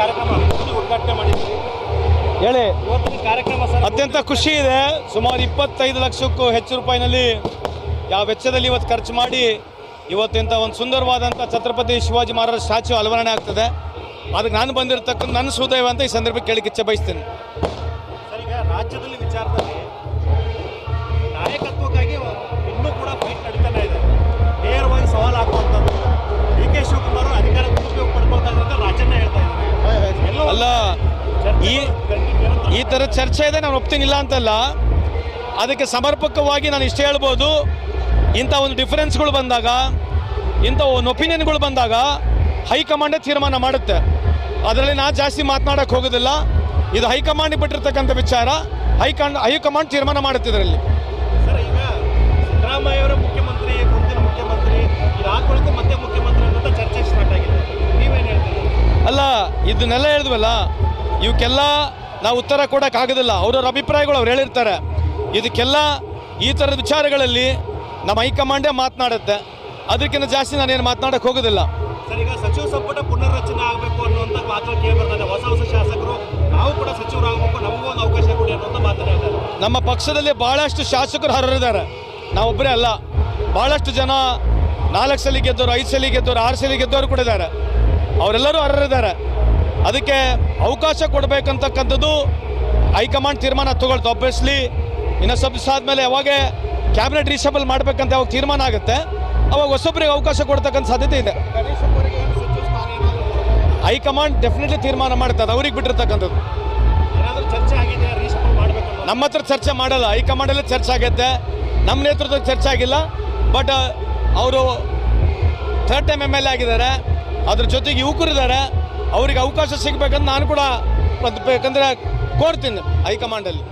ಕಾರ್ಯಕ್ರಮ ಉದ್ಘಾಟನೆ ಮಾಡಿದ್ರಿ. ಹೇಳಿ. ಇವತ್ತಿನ ಕಾರ್ಯಕ್ರಮ ಸರ್ ಅತ್ಯಂತ ಖುಷಿ ಇದೆ. ಸುಮಾರು ಇಪ್ಪತ್ತೈದು ಲಕ್ಷಕ್ಕೂ ಹೆಚ್ಚು ರೂಪಾಯಿನಲ್ಲಿ ಯಾವ ವೆಚ್ಚದಲ್ಲಿ ಇವತ್ತು ಖರ್ಚು ಮಾಡಿ ಇವತ್ತಿಂತ ಒಂದು ಸುಂದರವಾದಂಥ ಛತ್ರಪತಿ ಶಿವಾಜಿ ಮಹಾರಾಜ ಸ್ಟ್ಯಾಚು ಅಲವರಣೆ ಆಗ್ತದೆ. ಅದಕ್ಕೆ ನಾನು ಬಂದಿರತಕ್ಕಂಥ ನನ್ನ ಸುದೈವ ಅಂತ ಈ ಸಂದರ್ಭಕ್ಕೆ ಕೇಳಿಕ್ಕೆ ಇಚ್ಛೆ ಬಯಸ್ತೇನೆ. ಸರ್ ಈಗ ರಾಜ್ಯದಲ್ಲಿ ವಿಚಾರದಲ್ಲಿ ಈ ಈ ಥರ ಚರ್ಚೆ ಇದೆ, ನಾನು ಒಪ್ತೀನಿಲ್ಲ ಅಂತಲ್ಲ. ಅದಕ್ಕೆ ಸಮರ್ಪಕವಾಗಿ ನಾನು ಇಷ್ಟು ಹೇಳ್ಬೋದು. ಇಂಥ ಒಂದು ಡಿಫರೆನ್ಸ್ಗಳು ಬಂದಾಗ, ಇಂಥ ಒಂದು ಒಪಿನಿಯನ್ಗಳು ಬಂದಾಗ ಹೈಕಮಾಂಡೇ ತೀರ್ಮಾನ ಮಾಡುತ್ತೆ. ಅದರಲ್ಲಿ ನಾನು ಜಾಸ್ತಿ ಮಾತನಾಡಕ್ಕೆ ಹೋಗೋದಿಲ್ಲ. ಇದು ಹೈಕಮಾಂಡ್ ಬಿಟ್ಟಿರ್ತಕ್ಕಂಥ ವಿಚಾರ. ಹೈಕಮಾಂಡ್ ಹೈಕಮಾಂಡ್ ತೀರ್ಮಾನ ಮಾಡುತ್ತೆ ಇದರಲ್ಲಿ. ಇದನ್ನೆಲ್ಲ ಹೇಳಿದ್ವಲ್ಲ ಇವಕ್ಕೆಲ್ಲ ನಾವು ಉತ್ತರ ಕೊಡೋಕ್ಕಾಗೋದಿಲ್ಲ ಅವ್ರವ್ರ ಅಭಿಪ್ರಾಯಗಳು ಅವ್ರು ಹೇಳಿರ್ತಾರೆ. ಇದಕ್ಕೆಲ್ಲ ಈ ಥರದ ವಿಚಾರಗಳಲ್ಲಿ ನಮ್ಮ ಹೈಕಮಾಂಡೇ ಮಾತನಾಡುತ್ತೆ. ಅದಕ್ಕಿಂತ ಜಾಸ್ತಿ ನಾನೇನು ಮಾತನಾಡಕ್ಕೆ ಹೋಗೋದಿಲ್ಲ. ಸರ್ ಈಗ ಸಚಿವ ಸಂಪುಟ ಪುನರ್ರಚನೆ ಆಗಬೇಕು ಅನ್ನುವಂಥ ಮಾತು ಕೇಳಿ ಬರ್ತದೆ ಹೊಸ ಹೊಸ ಶಾಸಕರು ನಾವು ಕೂಡ ಸಚಿವರಾಗಬೇಕು ನಮಗೂ ಒಂದು ಅವಕಾಶ ಕೊಡಿ ಅನ್ನೋಂಥ ಮಾತನ್ನ ಹೇಳ್ತಾರೆ ನಮ್ಮ ಪಕ್ಷದಲ್ಲಿ ಭಾಳಷ್ಟು ಶಾಸಕರು ಹರರಿದ್ದಾರೆ. ನಾವೊಬ್ಬರೇ ಅಲ್ಲ. ಭಾಳಷ್ಟು ಜನ ನಾಲ್ಕು ಸಲ ಗೆದ್ದವರು ಐದು ಸಲ ಗೆದ್ದವರು ಆರು ಸಲ ಗೆದ್ದವರು ಕೂಡ ಇದ್ದಾರೆ. ಅವರೆಲ್ಲರೂ ಹರರಿದ್ದಾರೆ. ಅದಕ್ಕೆ ಅವಕಾಶ ಕೊಡಬೇಕಂತಕ್ಕಂಥದ್ದು ಹೈಕಮಾಂಡ್ ತೀರ್ಮಾನ ತಗೊಳ್ತು. ಆಬ್ವಿಯಸ್ಲಿ ಇನ್ನು ಸಬ್ ದಿವಸ ಆದಮೇಲೆ ಯಾವಾಗ ಕ್ಯಾಬಿನೆಟ್ ರೀಸಬಲ್ ಮಾಡಬೇಕಂತ ಯಾವಾಗ ತೀರ್ಮಾನ ಆಗುತ್ತೆ. ಅವಾಗ ಹೊಸೊಬ್ಬರಿಗೆ ಅವಕಾಶ ಕೊಡ್ತಕ್ಕಂಥ ಸಾಧ್ಯತೆ ಇದೆ. ಹೈಕಮಾಂಡ್ ಡೆಫಿನೆಟ್ಲಿ ತೀರ್ಮಾನ ಮಾಡುತ್ತೆ. ಅದು ಅವ್ರಿಗೆ ಬಿಟ್ಟಿರ್ತಕ್ಕಂಥದ್ದು. ನಮ್ಮ ಹತ್ರ ಚರ್ಚೆ ಮಾಡಲ್ಲ. ಹೈಕಮಾಂಡಲ್ಲೇ ಚರ್ಚೆ ಆಗುತ್ತೆ. ನಮ್ಮ ನೇತೃತ್ವದಲ್ಲಿ ಚರ್ಚೆ ಆಗಿಲ್ಲ. ಬಟ್ ಅವರು third time M L A ಆಗಿದ್ದಾರೆ. ಅದ್ರ ಜೊತೆಗೆ ಯುವಕರಿದ್ದಾರೆ ಅವರಿಗೆ ಅವಕಾಶ ಸಿಗಬೇಕಂತ ನಾನು ಕೂಡ ಬೇಕಂದ್ರೆ ಕೋರ್ತೀನಿ ಹೈಕಮಾಂಡಲ್ಲಿ.